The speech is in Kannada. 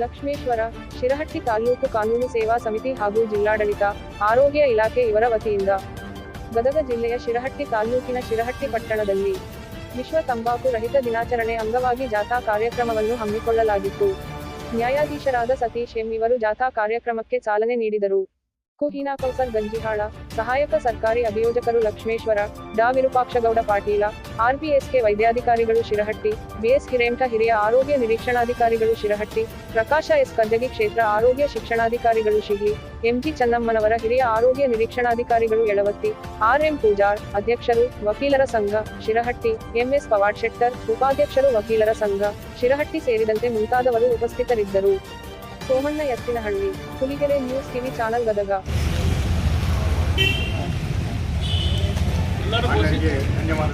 ಲಕ್ಷ್ಮೇಶ್ವರ, ಶಿರಹಟ್ಟಿ ತಾಲೂಕು ಕಾನೂನು ಸೇವಾ ಸಮಿತಿ ಹಾಗೂ ಜಿಲ್ಲಾಡಳಿತ, ಆರೋಗ್ಯ ಇಲಾಖೆ ಇವರ ವತಿಯಿಂದ ಗದಗ ಜಿಲ್ಲೆಯ ಶಿರಹಟ್ಟಿ ತಾಲೂಕಿನ ಶಿರಹಟ್ಟಿ ಪಟ್ಟಣದಲ್ಲಿ ವಿಶ್ವ ತಂಬಾಕು ರಹಿತ ದಿನಾಚರಣೆ ಅಂಗವಾಗಿ ಜಾಥಾ ಕಾರ್ಯಕ್ರಮವನ್ನು ಹಮ್ಮಿಕೊಳ್ಳಲಾಗಿತ್ತು. ನ್ಯಾಯಾಧೀಶರಾದ ಸತೀಶ್ ಎಂ. ಇವರು ಜಾಥಾ ಕಾರ್ಯಕ್ರಮಕ್ಕೆ ಚಾಲನೆ ನೀಡಿದರು. ಕುಹೀನಾ ಕೌಸರ್ ಗಂಜಿಹಾಳ, ಸಹಾಯಕ ಸರ್ಕಾರಿ ಅಭಿಯೋಜಕರು ಲಕ್ಷ್ಮೇಶ್ವರ, ಡಾ ವಿರೂಪಾಕ್ಷಗೌಡ ಪಾಟೀಲ ಆರ್ಪಿಎಸ್ಕೆ ವೈದ್ಯಾಧಿಕಾರಿಗಳು ಶಿರಹಟ್ಟಿ, ಬಿಎಸ್ ಹಿರೇಮಠ ಹಿರಿಯ ಆರೋಗ್ಯ ನಿರೀಕ್ಷಣಾಧಿಕಾರಿಗಳು ಶಿರಹಟ್ಟಿ, ಪ್ರಕಾಶ ಎಸ್ ಕಂದಗಿ ಕ್ಷೇತ್ರ ಆರೋಗ್ಯ ಶಿಕ್ಷಣಾಧಿಕಾರಿಗಳು ಶಿಗ್ಲಿ, ಎಂಜಿ ಚನ್ನಮ್ಮನವರ ಹಿರಿಯ ಆರೋಗ್ಯ ನಿರೀಕ್ಷಣಾಧಿಕಾರಿಗಳು ಯಳವತ್ತಿ, ಆರ್ಎಂ ಪೂಜಾರ್ ಅಧ್ಯಕ್ಷರು ವಕೀಲರ ಸಂಘ ಶಿರಹಟ್ಟಿ, ಎಂಎಸ್ ಪವಾಡ್ ಶೆಟ್ಟರ್, ಉಪಾಧ್ಯಕ್ಷರು ವಕೀಲರ ಸಂಘ ಶಿರಹಟ್ಟಿ ಸೇರಿದಂತೆ ಮುಂತಾದವರು ಉಪಸ್ಥಿತರಿದ್ದರು. Somanna Ettinahalli Huligere news TV channel Gadag. ಧನ್ಯವಾದ.